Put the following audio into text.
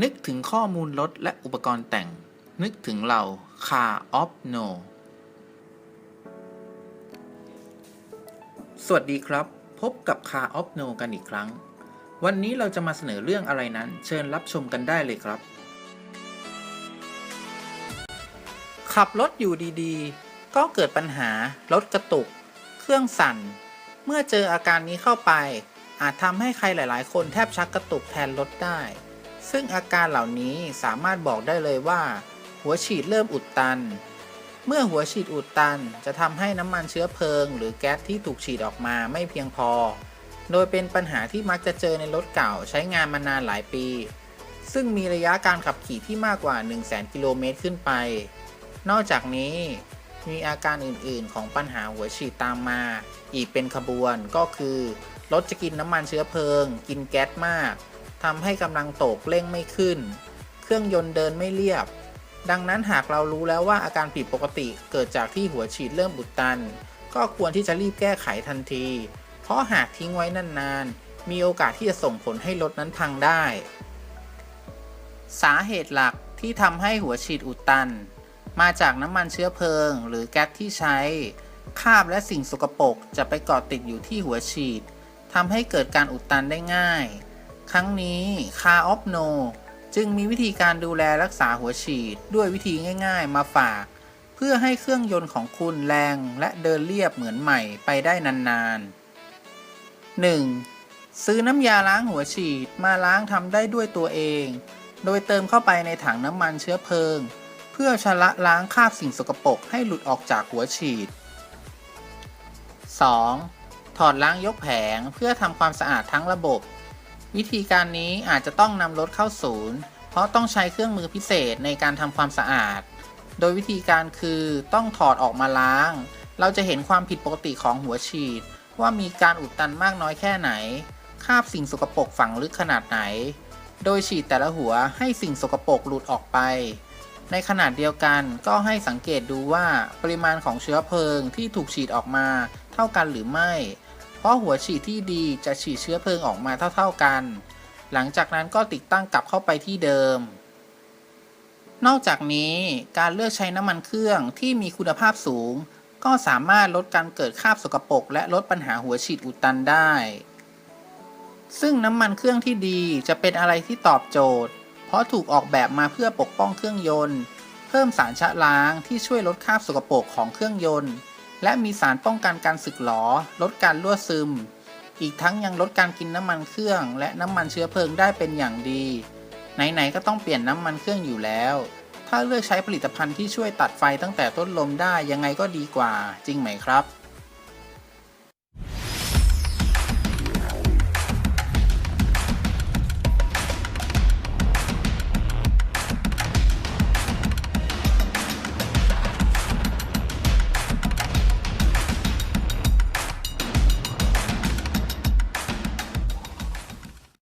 นึกถึงข้อมูลรถและอุปกรณ์แต่ง นึกถึงเรา Car of No สวัสดีครับ พบกับ Car of No กันอีกครั้ง วันนี้เราจะมาเสนอเรื่องอะไรนั้น เชิญรับชมกันได้เลยครับ ขับรถอยู่ดีๆ ก็เกิดปัญหารถกระตุก เครื่องสั่น เมื่อเจออาการนี้เข้าไป อาจทำให้ใครหลาย ๆ คนแทบชักกระตุกแทนรถได้ ซึ่งอาการเหล่านี้สามารถบอกได้เลยว่า หัวฉีดเริ่มอุดตัน เมื่อหัวฉีดอุดตันจะทำให้น้ำมันเชื้อเพลิง หรือแก๊สที่ถูกฉีดออกมาไม่เพียงพอ โดยเป็นปัญหาที่มักจะเจอในรถเก่าใช้งานมานานหลายปี ซึ่งมีระยะการขับขี่ที่มากกว่า 1 0 0 0 0แกิโลเมตรขึ้นไป นอกจากนี้มีอาการอื่นๆ ของปัญหาหัวฉีดตามมา อีกเป็นขบวนก็คือรถจะกินน้ำมันเชื้อเพลิง กินแก๊สมาก ทำให้กำลังตกเร่งไม่ขึ้น เครื่องยนต์เดินไม่เรียบ ดังนั้นหากเรารู้แล้วว่าอาการผิดปกติเกิดจากที่หัวฉีดเริ่มอุดตัน ก็ควรที่จะรีบแก้ไขทันที เพราะหากทิ้งไว้นานๆ มีโอกาสที่จะส่งผลให้รถนั้นพังได้ สาเหตุหลักที่ทำให้หัวฉีดอุดตัน มาจากน้ำมันเชื้อเพลิง หรือแก๊สที่ใช้คราบและสิ่งสกปรกจะไปเกาะติดอยู่ที่หัวฉีดทำให้เกิดการอุดตันได้ง่าย ครั้งนี้คาออฟโนจึงมีวิธีการดูแลรักษาหัวฉีดด้วยวิธีง่ายๆ มาฝาก เพื่อให้เครื่องยนต์ของคุณแรงและเดินเรียบเหมือนใหม่ไปได้นานๆ 1. ซื้อน้ำยาล้างหัวฉีดมาล้างทำได้ด้วยตัวเอง โดยเติมเข้าไปในถังน้ำมันเชื้อเพลิง เพื่อชำระล้างคราบสิ่งสกปรกให้หลุดออกจากหัวฉีด 2. ถอดล้างยกแผงเพื่อทำความสะอาดทั้งระบบ วิธีการนี้อาจจะต้องนำรถเข้าศูนย์ เพราะต้องใช้เครื่องมือพิเศษในการทำความสะอาด โดยวิธีการคือต้องถอดออกมาล้าง เราจะเห็นความผิดปกติของหัวฉีด ว่ามีการอุดตันมากน้อยแค่ไหน คาบสิ่งสกปรกฝังลึกขนาดไหน โดยฉีดแต่ละหัวให้สิ่งสกปรกหลุดออกไป ในขนาดเดียวกันก็ให้สังเกตดูว่าปริมาณของเชื้อเพลิงที่ถูกฉีดออกมา เท่ากันหรือไม่ เพราะหัวฉีดที่ดีจะฉีดเชื้อเพลิงออกมาเท่าๆกัน หลังจากนั้นก็ติดตั้งกลับเข้าไปที่เดิม นอกจากนี้การเลือกใช้น้ำมันเครื่องที่มีคุณภาพสูง ก็สามารถลดการเกิดคราบสกปรกและลดปัญหาหัวฉีดอุดตันได้ ซึ่งน้ำมันเครื่องที่ดีจะเป็นอะไรที่ตอบโจทย์ เพราะถูกออกแบบมาเพื่อปกป้องเครื่องยนต์ เพิ่มสารชะล้างที่ช่วยลดคราบสกปรกของเครื่องยนต์ และมีสารป้องกันการสึกหรอ ลดการรั่วซึม อีกทั้งยังลดการกินน้ำมันเครื่อง และน้ำมันเชื้อเพลิงได้เป็นอย่างดี ไหนๆก็ต้องเปลี่ยนน้ำมันเครื่องอยู่แล้ว ถ้าเลือกใช้ผลิตภัณฑ์ที่ช่วยตัดไฟตั้งแต่ต้นลมได้ยังไงก็ดีกว่า จริงไหมครับ